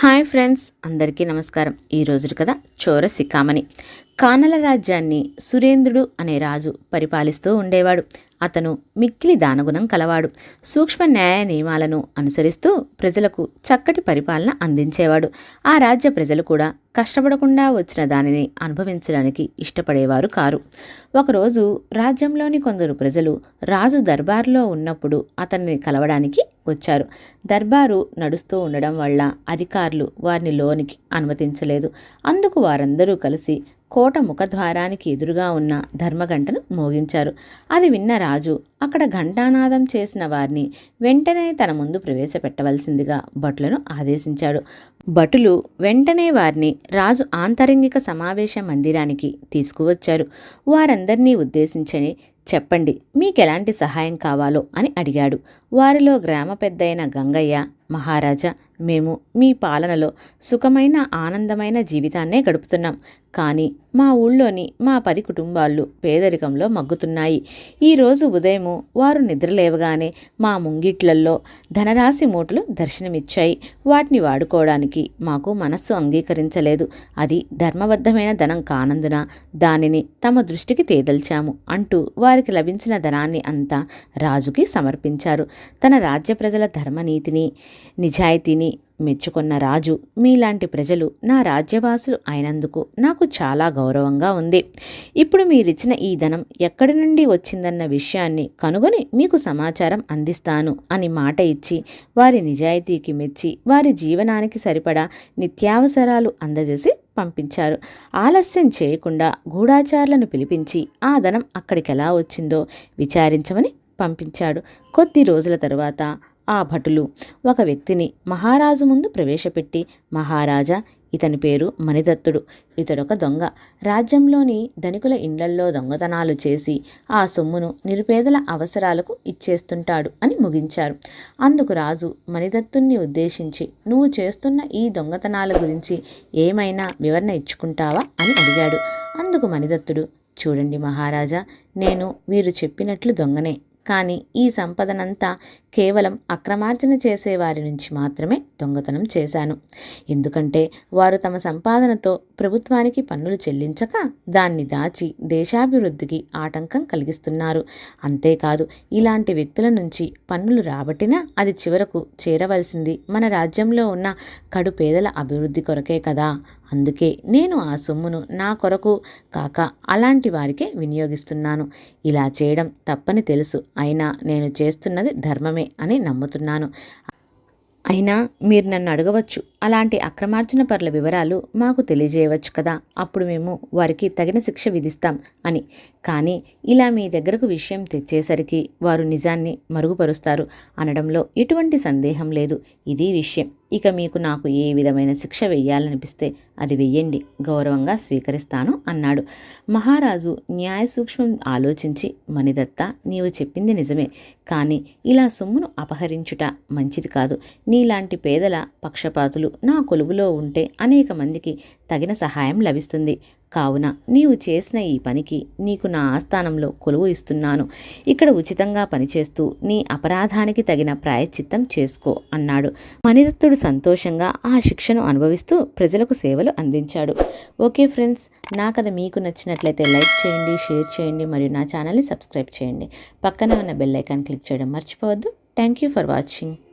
Hi friends అందరికీ నమస్కారం. ఈ రోజు కథ చోరసికామణి కానల రాజ్యాన్ని సురేంద్రుడు అనే రాజు పరిపాలిస్తూ ఉండేవాడు. అతను మిక్కిలి దానగుణం కలవాడు. సూక్ష్మ న్యాయ నియమాలను అనుసరిస్తూ ప్రజలకు చక్కటి పరిపాలన అందించేవాడు. ఆ రాజ్య ప్రజలు కూడా కష్టపడకుండా వచ్చిన దానిని అనుభవించడానికి ఇష్టపడేవారు కారు. ఒకరోజు రాజ్యంలోని కొందరు ప్రజలు రాజు దర్బార్లో ఉన్నప్పుడు అతన్ని కలవడానికి వచ్చారు. దర్బారు నడుస్తూ ఉండడం వల్ల అధికారులు వారిని లోనికి అనుమతించలేదు. అందుకు వారందరూ కలిసి కోట ముఖద్వారానికి ఎదురుగా ఉన్న ధర్మగంటను మోగించారు. అది విన్న రాజు అక్కడ ఘంటానాదం చేసిన వారిని వెంటనే తన ముందు ప్రవేశపెట్టవలసిందిగా భటులను ఆదేశించాడు. భటులు వెంటనే వారిని రాజు ఆంతరంగిక సమావేశ మందిరానికి తీసుకువచ్చారు. వారందరినీ ఉద్దేశించని చెప్పండి మీకెలాంటి సహాయం కావాలో అని అడిగాడు. వారిలో గ్రామ పెద్దయిన గంగయ్య మహారాజా మేము మీ పాలనలో సుఖమైన ఆనందమైన జీవితాన్నే గడుపుతున్నాం. కానీ మా ఊళ్ళోని మా పది కుటుంబాలు పేదరికంలో మగ్గుతున్నాయి. ఈరోజు ఉదయము వారు నిద్రలేవగానే మా ముంగిట్లల్లో ధనరాశి మూటలు దర్శనమిచ్చాయి. వాటిని వాడుకోవడానికి మాకు మనస్సు అంగీకరించలేదు. అది ధర్మబద్ధమైన ధనం కానందున దానిని తమ దృష్టికి తేదల్చాము అంటూ వారికి లభించిన ధనాన్ని అంతా రాజుకి సమర్పించారు. తన రాజ్య ప్రజల ధర్మనీతిని నిజాయితీని మెచ్చుకున్న రాజు మీలాంటి ప్రజలు నా రాజ్యవాసులు అయినందుకు నాకు చాలా గౌరవంగా ఉంది. ఇప్పుడు మీరిచ్చిన ఈ ధనం ఎక్కడి నుండి వచ్చిందన్న విషయాన్ని కనుగొని మీకు సమాచారం అందిస్తాను అని మాట ఇచ్చి వారి నిజాయితీకి మెచ్చి వారి జీవనానికి సరిపడా నిత్యావసరాలు అందజేసి పంపించారు. ఆలస్యం చేయకుండా గూఢాచారులను పిలిపించి ఆ ధనం అక్కడికి ఎలా వచ్చిందో విచారించమని పంపించాడు. కొద్ది రోజుల తరువాత ఆ భటులు ఒక వ్యక్తిని మహారాజు ముందు ప్రవేశపెట్టి మహారాజా ఇతని పేరు మణిదత్తుడు. ఇతడొక దొంగ. రాజ్యంలోని ధనికుల ఇండ్లల్లో దొంగతనాలు చేసి ఆ సొమ్మును నిరుపేదల అవసరాలకు ఇచ్చేస్తుంటాడు అని ముగించారు. అందుకు రాజు మణిదత్తుణ్ణి ఉద్దేశించి నువ్వు చేస్తున్న ఈ దొంగతనాల గురించి ఏమైనా వివరణ ఇచ్చుకుంటావా? అని అడిగాడు. అందుకు మణిదత్తుడు చూడండి మహారాజా నేను వీరు చెప్పినట్లు దొంగనే. కానీ ఈ సంపదనంతా కేవలం అక్రమార్జన చేసే వారి నుంచి మాత్రమే దొంగతనం చేశాను. ఎందుకంటే వారు తమ సంపాదనతో ప్రభుత్వానికి పన్నులు చెల్లించక దాన్ని దాచి దేశాభివృద్ధికి ఆటంకం కలిగిస్తున్నారు. అంతేకాదు ఇలాంటి వ్యక్తుల నుంచి పన్నులు రాబట్టినా అది చివరకు చేరవలసింది మన రాజ్యంలో ఉన్న కడు పేదల అభివృద్ధి కొరకే కదా. అందుకే నేను ఆ సొమ్మును నా కొరకు కాక అలాంటి వారికే వినియోగిస్తున్నాను. ఇలా చేయడం తప్పని తెలుసు. అయినా నేను చేస్తున్నది ధర్మమే అని నమ్ముతున్నాను. అయినా మీరు నన్ను అడగవచ్చు అలాంటి అక్రమార్జన పరుల వివరాలు మాకు తెలియజేయవచ్చు కదా. అప్పుడు మేము వారికి తగిన శిక్ష విధిస్తాం అని. కానీ ఇలా మీ దగ్గరకు విషయం తెచ్చేసరికి వారు నిజాన్ని మరుగుపరుస్తారు అనడంలో ఎటువంటి సందేహం లేదు. ఇది విషయం. ఇక మీకు నాకు ఏ విధమైన శిక్ష వెయ్యాలనిపిస్తే అది వెయ్యండి గౌరవంగా స్వీకరిస్తాను అన్నాడు. మహారాజు న్యాయ సూక్ష్మం ఆలోచించి మణిదత్త నీవు చెప్పింది నిజమే. కానీ ఇలా సొమ్మును అపహరించుట మంచిది కాదు. నీలాంటి పేదల పక్షపాతులు నా కొలువులో ఉంటే అనేక మందికి తగిన సహాయం లభిస్తుంది. కావున నీవు చేసిన ఈ పనికి నీకు నా ఆస్థానంలో కొలువు ఇస్తున్నాను. ఇక్కడ ఉచితంగా పనిచేస్తూ నీ అపరాధానికి తగిన ప్రాయశ్చిత్తం చేసుకో అన్నాడు. మణిరత్తుడు సంతోషంగా ఆ శిక్షను అనుభవిస్తూ ప్రజలకు సేవలు అందించాడు. ఓకే ఫ్రెండ్స్ నా కథ మీకు నచ్చినట్లయితే లైక్ చేయండి షేర్ చేయండి మరియు నా ఛానల్ని సబ్స్క్రైబ్ చేయండి. పక్కన ఉన్న బెల్ ఐకాన్ క్లిక్ చేయడం మర్చిపోవద్దు. Thank you for watching.